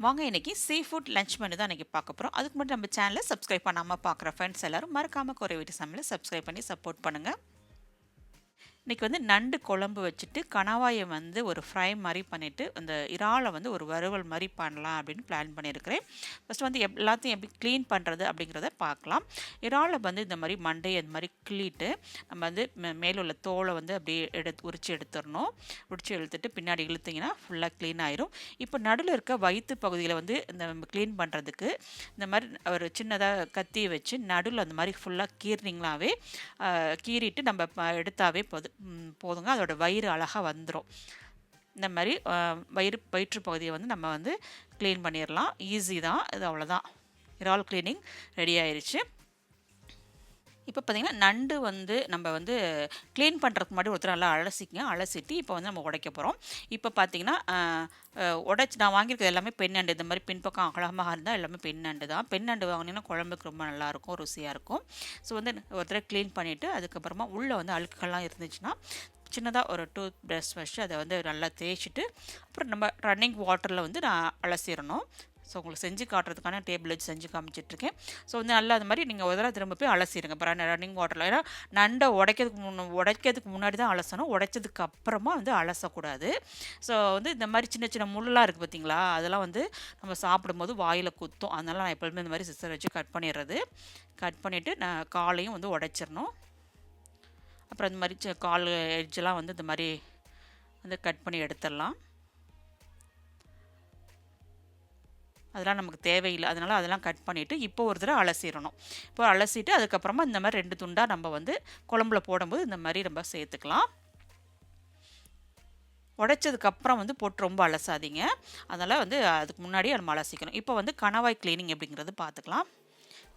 வாங்க இன்றைக்கி sea food lunch menu தான் இன்றைக்கி பார்க்க போகிறோம் அதுக்கு மட்டும் நம்ம சேனலை சப்ஸ்கிரைப் பண்ணாமல் பார்க்குற ஃப்ரெண்ட்ஸ் எல்லோரும் மறக்காமல் குறை வீட்டு சமையலை சப்ஸ்கிரைப் பண்ணி சப்போர்ட் பண்ணுங்கள் இன்றைக்கி வந்து நண்டு குழம்பு வச்சுட்டு கணவாயை வந்து ஒரு ஃப்ரை மாதிரி பண்ணிவிட்டு அந்த இறாலை வந்து ஒரு வறுவல் மாதிரி பண்ணலாம் அப்படின்னு பிளான் பண்ணியிருக்கிறேன். ஃபஸ்ட்டு வந்து எப் எல்லாத்தையும் எப்படி க்ளீன் பண்ணுறது அப்படிங்கிறத பார்க்கலாம். இறாலை வந்து இந்த மாதிரி மண்டை அந்த மாதிரி கிள்ளிட்டு நம்ம வந்து மே- உள்ள தோலை வந்து அப்படியே எடுத்து உரிச்சு எடுத்துடணும். உரிச்சு எடுத்துட்டு பின்னாடி இழுத்தீங்கன்னா ஃபுல்லாக க்ளீன் ஆயிரும். இப்போ நடுவில் இருக்க வயிற்று பகுதியில் வந்து இந்த க்ளீன் பண்ணுறதுக்கு இந்த மாதிரி ஒரு சின்னதாக கத்தி வச்சு நடுவில் அந்த மாதிரி ஃபுல்லாக கீறினீங்களாவே கீறிட்டு நம்ம எடுத்தாவே போது போதுங்க. அதோட வயிறு அழகாக வந்துடும் இந்த மாதிரி வயிறு வயிற்று பகுதியை வந்து நம்ம வந்து க்ளீன் பண்ணிடலாம் ஈஸி தான். இது அவ்வளோதான் இறால் க்ளீனிங் ரெடி ஆயிடுச்சு இப்போ பார்த்திங்கன்னா நண்டு வந்து நம்ம வந்து க்ளீன் பண்ணுறதுக்கு முன்னாடி ஒருத்தர் நல்லா அலசிக்கங்க. அலசிட்டு இப்போ வந்து நம்ம உடைக்க போகிறோம் இப்போ பார்த்திங்கன்னா உடைச்சி நான் வாங்கியிருக்கிறது எல்லாமே பெண் நண்டு. இந்த மாதிரி பின்பக்கம் அகலமாக இருந்தால் எல்லாமே பெண் நண்டு தான். பெண் நண்டு வாங்கினீங்கன்னா குழம்புக்கு ரொம்ப நல்லாயிருக்கும் ருசியாக இருக்கும். ஸோ வந்து ஒருத்தரை க்ளீன் பண்ணிவிட்டு அதுக்கப்புறமா உள்ளே வந்து அழுக்குகள்லாம் இருந்துச்சுன்னா சின்னதாக ஒரு டூத் ப்ரஷ் வச்சு அதை வந்து நல்லா தேய்ச்சிட்டு அப்புறம் நம்ம ரன்னிங் வாட்டரில் வந்து நான் அலசிடணும். ஸோ உங்களுக்கு செஞ்சு காட்டுறதுக்கான டேபிள் வச்சு செஞ்சு காமிச்சிட்ருக்கேன். ஸோ வந்து நல்லா அது மாதிரி நீங்கள் ஒரு தடவை திரும்ப போய் அலசிடுங்க அப்புறம் ரன்னிங் வாட்டரில் ஏன்னா நண்டை உடைக்கிறதுக்கு முன்ன உடைக்கிறதுக்கு முன்னாடி தான் அலசணும். உடைச்சதுக்கு அப்புறமா வந்து அலசக்கூடாது. ஸோ வந்து இந்த மாதிரி சின்ன சின்ன முள்ளெலாம் இருக்குது பார்த்தீங்களா அதெல்லாம் வந்து நம்ம சாப்பிடும்போது வாயில் குத்தும். அதனால் நான் எப்பொழுதுமே இந்த மாதிரி சிஸ்டர் வச்சு கட் பண்ணிடுறது. கட் பண்ணிவிட்டு நான் காலையும் வந்து உடைச்சிடணும். அப்புறம் இந்த மாதிரி கால் எட்ஜெலாம் வந்து இந்த மாதிரி வந்து கட் பண்ணி எடுத்துடலாம். அதெல்லாம் நமக்கு தேவையில்லை. அதனால் அதெல்லாம் கட் பண்ணிவிட்டு இப்போ ஒரு தடவை அலசிடணும். இப்போ அலசிட்டு அதுக்கப்புறமா இந்த மாதிரி ரெண்டு துண்டாக நம்ம வந்து குழம்புல போடும்போது இந்த மாதிரி நம்ம சேர்த்துக்கலாம். உடைச்சதுக்கப்புறம் வந்து போட்டு ரொம்ப அலசாதீங்க. அதனால் வந்து அதுக்கு முன்னாடியே நம்ம அலசிக்கணும். இப்போ வந்து கணவாய் க்ளீனிங் அப்படிங்கிறது பார்த்துக்கலாம்.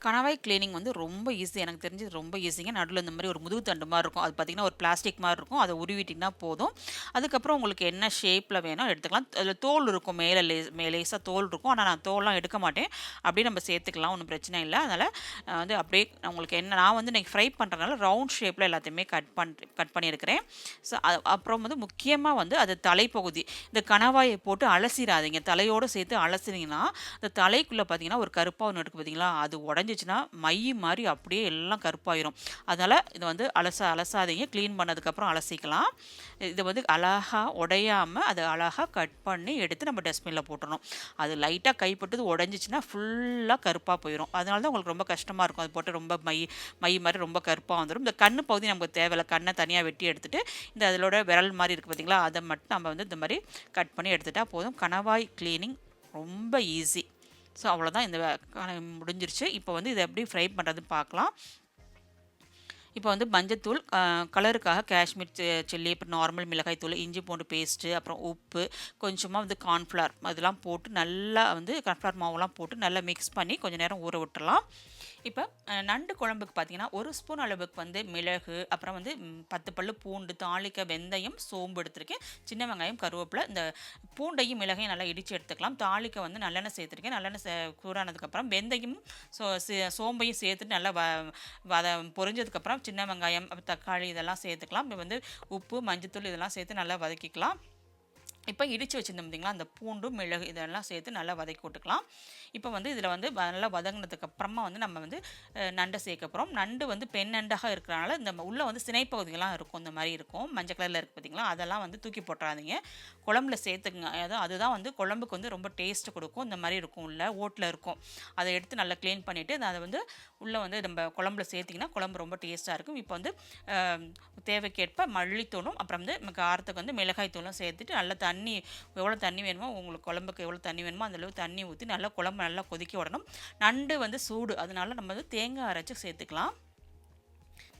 கணவாய் கிளீனிங் வந்து ரொம்ப ஈஸி எனக்கு தெரிஞ்சு ரொம்ப ஈஸிங்க நடுவில் இந்த மாதிரி ஒரு முதுகு தண்டு மாதிரி இருக்கும். அது பார்த்திங்கன்னா ஒரு பிளாஸ்டிக் மாதிரி இருக்கும். அதை உருவிட்டிங்கன்னா போதும். அதுக்கப்புறம் உங்களுக்கு என்ன ஷேப்பில் வேணும் எடுத்துக்கலாம். அதில் தோல் இருக்கும். மேலே லே மே லேசாக தோல் இருக்கும். ஆனால் நான் தோல்லாம் எடுக்க மாட்டேன். அப்படியே நம்ம சேர்த்துக்கலாம். ஒன்றும் பிரச்சனை இல்லை. அதனால் வந்து அப்படியே உங்களுக்கு என்ன நான் வந்து நீங்கள் ஃப்ரை பண்ணுறதுனால ரவுண்ட் ஷேப்பில் எல்லாத்தையுமே கட் பண் கட் பண்ணியிருக்கிறேன். ஸோ அப்புறம் வந்து முக்கியமாக வந்து அது தலைப்பகுதி. இந்த கணவாயை போட்டு அலசிடாதீங்க. தலையோடு சேர்த்து அலசினீங்கன்னா இந்த தலைக்குள்ளே பார்த்தீங்கன்னா ஒரு கருப்பாக ஒன்று இருக்குது பார்த்தீங்களா அது உடஞ்சி உடஞ்சிச்சின்னா மை மாதிரி அப்படியே எல்லாம் கருப்பாயிரும். அதனால் இதை வந்து அலச அலசாதீங்க. க்ளீன் பண்ணதுக்கப்புறம் அலசிக்கலாம். இதை வந்து அழகாக உடையாமல் அதை அழகாக கட் பண்ணி எடுத்து நம்ம டஸ்ட்பினில் போட்டுடணும் அது லைட்டாக கைப்பட்டது உடஞ்சிச்சின்னா ஃபுல்லாக கருப்பாக போயிடும் அதனால தான் உங்களுக்கு ரொம்ப கஷ்டமாக இருக்கும். அது போட்டு ரொம்ப மை மை மாதிரி ரொம்ப கருப்பாக வந்துடும் இந்த கண் பகுதி நமக்கு தேவையில்ல. கண்ணை தனியாக வெட்டி எடுத்துகிட்டு இந்த அதோட விரல் மாதிரி இருக்குது பார்த்தீங்களா அதை மட்டும் நம்ம வந்து இந்த மாதிரி கட் பண்ணி எடுத்துட்டால் போதும். கணவாய் க்ளீனிங் ரொம்ப ஈஸி ஸோ அவ்வளோதான் இந்த வே- முடிஞ்சிருச்சு. இப்போ வந்து இதை எப்படி ஃப்ரை பண்ணுறதுன்னு பார்க்கலாம். இப்போ வந்து மஞ்சத்தூள் கலருக்காக காஷ்மீர் சில்லி அப்புறம் நார்மல் மிளகாய் தூள் இஞ்சி பூண்டு பேஸ்ட்டு அப்புறம் உப்பு கொஞ்சமாக வந்து கார்ன்ஃப்ளவர் அதெல்லாம் போட்டு நல்லா வந்து கார்ன்ஃப்ளவர் மாவுலாம் போட்டு நல்லா மிக்ஸ் பண்ணி கொஞ்சம் நேரம் ஊற விட்டுலாம் இப்போ நண்டு குழம்புக்கு பார்த்தீங்கன்னா ஒரு ஸ்பூன் அளவுக்கு வந்து மிளகு அப்புறம் வந்து பத்து பல்லு பூண்டு தாளிக்க வெந்தயம் சோம்பு எடுத்திருக்கேன். சின்ன வெங்காயம் கருவேப்பிலை இந்த பூண்டையும் மிளகையும் நல்லா இடித்து எடுத்துக்கலாம். தாளிக்க வந்து நல்லெண்ணெய் சேர்த்துருக்கேன். நல்லெண்ணெய் கூறானதுக்கப்புறம் வெந்தயம் சோ சே- சோம்பையும் சேர்த்துட்டு நல்லா வ வத பொரிஞ்சதுக்கப்புறம் சின்ன வெங்காயம் தக்காளி இதெல்லாம் சேர்த்துக்கலாம். இப்போ வந்து உப்பு மஞ்சத்தூள் இதெல்லாம் சேர்த்து நல்லா வதக்கிக்கலாம். இப்போ இடித்து வச்சுருந்தோம் பார்த்தீங்களா? அந்த பூண்டு மிளகு இதெல்லாம் சேர்த்து நல்லா வதக்கி விட்டுக்கலாம். இப்போ வந்து இதில் வந்து நல்லா வதங்கினதுக்கு அப்புறமா வந்து நம்ம வந்து நண்டை சேர்க்க போகிறோம் நண்டு வந்து பெண் நண்டாக இருக்கிறனால இந்த உள்ளே வந்து சினைப்பகுதிகள்லாம் இருக்கும். இந்த மாதிரி இருக்கும். மஞ்சள் கலரில் இருக்குது பார்த்தீங்களா? அதெல்லாம் வந்து தூக்கி போட்டுறாதீங்க. குழம்புல சேர்த்துக்குங்க. அதாவது அதுதான் வந்து குழம்புக்கு வந்து ரொம்ப டேஸ்ட் கொடுக்கும். இந்த மாதிரி இருக்கும் உள்ள. ஓட்டில் இருக்கும். அதை எடுத்து நல்லா க்ளீன் பண்ணிவிட்டு அதை வந்து உள்ளே வந்து நம்ம குழம்புல சேர்த்திங்கன்னா குழம்பு ரொம்ப டேஸ்ட்டாக இருக்கும். இப்போ வந்து தேவைக்கேற்ப மல்லித்தூளும் அப்புறம் வந்து காரத்துக்கு வந்து மிளகாய் தூளும் சேர்த்துட்டு நல்லா தண்ணி எவ்வளோ தண்ணி வேணுமோ உங்களுக்கு குழம்புக்கு எவ்வளோ தண்ணி வேணுமோ அந்தளவுக்கு தண்ணி ஊற்றி நல்லா குழம்பு நல்லா கொதிக்க விடணும். நண்டு வந்து சூடு அதனால நம்ம வந்து தேங்காய் அரைச்சி சேர்த்துக்கலாம்.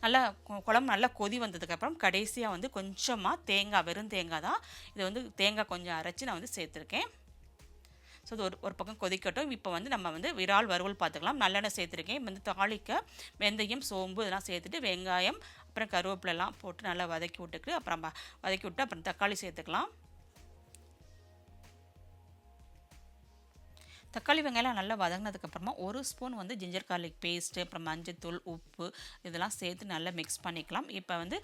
நல்லா குழம்பு நல்லா கொதி வந்ததுக்கப்புறம் கடைசியாக வந்து கொஞ்சமாக தேங்காய் வெறும் தேங்காய் தான். இது வந்து தேங்காய் கொஞ்சம் அரைச்சி நான் வந்து சேர்த்துருக்கேன். ஸோ இது ஒரு ஒரு பக்கம் கொதிக்கட்டும். இப்போ வந்து நம்ம வந்து விரால் வறுவல் பார்த்துக்கலாம். நல்லெண்ணெய் சேர்த்துருக்கேன். வந்து தாளிக்க வெந்தயம் சோம்பு இதெல்லாம் சேர்த்துட்டு வெங்காயம் அப்புறம் கருவேப்பிலெல்லாம் போட்டு நல்லா வதக்கி விட்டுக்கு அப்புறம் வதக்கி விட்டு அப்புறம் தக்காளி சேர்த்துக்கலாம். தக்காளி வெங்காயம் நல்லா வதங்கினதுக்கப்புறமா ஒரு ஸ்பூன் வந்து ஜிஞ்சர் கார்லிக் பேஸ்ட்டு அப்புறம் மஞ்சத்தூள் உப்பு இதெல்லாம் சேர்த்து நல்லா மிக்ஸ் பண்ணிக்கலாம். இப்போ வந்து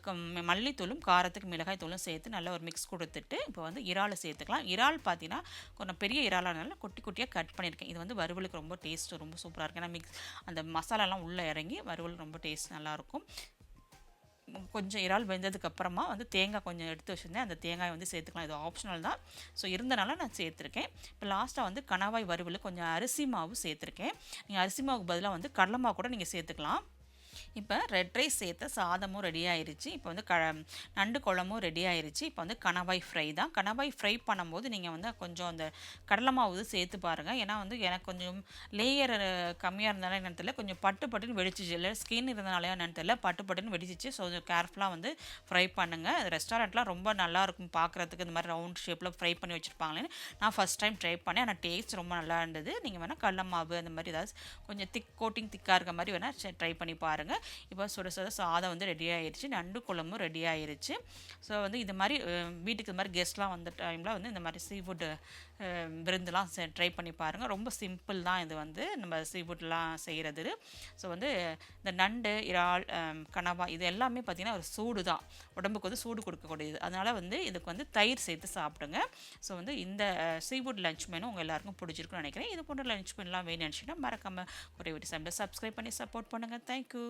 க- மல்லித்தூளும் காரத்துக்கு மிளகாய் தூளும் சேர்த்து நல்லா ஒரு மிக்ஸ் கொடுத்துட்டு இப்போ வந்து இறாலை சேர்த்துக்கலாம். இறால் பார்த்தீங்கன்னா கொஞ்சம் பெரிய இறாலானால குட்டி குட்டியாக கட் பண்ணியிருக்கேன். இது வந்து வறுவலுக்கு ரொம்ப டேஸ்ட்டு ரொம்ப சூப்பராக இருக்குது ஏன்னா மிக்ஸ் அந்த மசாலாலாம் உள்ளே இறங்கி வறுவல் ரொம்ப டேஸ்ட் நல்லாயிருக்கும் கொஞ்சம் இறால் வெந்ததுக்கு அப்புறமா வந்து தேங்காய் கொஞ்சம் எடுத்து வச்சுருந்தேன். அந்த தேங்காய் வந்து சேர்த்துக்கலாம். இது ஆப்ஷனல் தான். ஸோ இருந்தனால நான் சேர்த்துருக்கேன். இப்போ லாஸ்ட்டாக வந்து கணவாய் வறுவல் கொஞ்சம் அரிசி மாவு சேர்த்துருக்கேன். நீங்கள் அரிசி மாவுக்கு பதிலாக வந்து கடலை மாவு கூட நீங்கள் சேர்த்துக்கலாம். இப்போ ரெட் ரைஸ் சேர்த்த சாதமும் ரெடி ஆயிடுச்சு இப்போ வந்து க நண்டு குழம்பும் ரெடி ஆயிடுச்சு இப்போ வந்து கணவாய் ஃப்ரை தான். கணவாய் ஃப்ரை பண்ணும்போது நீங்கள் வந்து கொஞ்சம் அந்த கடலை மாவு சேர்த்து பாருங்கள் ஏன்னா வந்து எனக்கு கொஞ்சம் லேயர் கம்மியாக இருந்தாலும் என்னன்னு தெரியல. கொஞ்சம் பட்டு பட்டுன்னு வெடிச்சிச்சு. இல்லை ஸ்கின் இருந்தனாலே என்னென்னு தெரியல. பட்டு பட்டுன்னு வெடிச்சிச்சு. ஸோ கேர்ஃபுல்லாக வந்து ஃப்ரை பண்ணுங்கள் ரெஸ்டாரண்ட்லாம் ரொம்ப நல்லா இருக்கும் பார்க்குறதுக்கு இந்த மாதிரி ரவுண்ட் ஷேப்பில் ஃப்ரை பண்ணி வச்சுருப்பாங்களேன்னு நான் ஃபஸ்ட் டைம் ட்ரை பண்ணேன். ஆனால் டேஸ்ட் ரொம்ப நல்லா இருந்தது. நீங்கள் வேணால் கடல மாவு அந்த மாதிரி ஏதாவது கொஞ்சம் திக் கோட்டிங் திக்காக இருக்க மாதிரி வேணால் ட்ரை பண்ணி பாருங்கள் இப்போ சுட சுட சாதம் வந்து ரெடி ஆயிருச்சு. நண்டு குழம்பும் ரெடி ஆகிருச்சு ஸோ வந்து இது மாதிரி வீட்டுக்கு இது மாதிரி கெஸ்ட்லாம் வந்த டைமில் வந்து இந்த மாதிரி சீ ஃபுட்டு விருந்துலாம் ட்ரை பண்ணி பாருங்கள் ரொம்ப சிம்பிள் தான் இது வந்து. நம்ம சீஃபுட்லாம் செய்கிறது ஸோ வந்து இந்த நண்டு இறால் கனவா இது எல்லாமே பார்த்திங்கன்னா ஒரு சூடு தான். உடம்புக்கு வந்து சூடு கொடுக்கக்கூடியது. அதனால் வந்து இதுக்கு வந்து தயிர் சேர்த்து சாப்பிடுங்க. ஸோ வந்து இந்த சீஃபுட் லஞ்ச் மெனு உங்கள் எல்லாருக்கும் பிடிச்சிருக்குன்னு நினைக்கிறேன். இது போன்ற லஞ்ச் மெனுலாம் வேணும்னு நினச்சிங்கன்னா மறக்காமல் குறைவீட்டு சமையல் சப்ஸ்கிரைப் பண்ணி சப்போர்ட் பண்ணுங்கள் தேங்க்யூ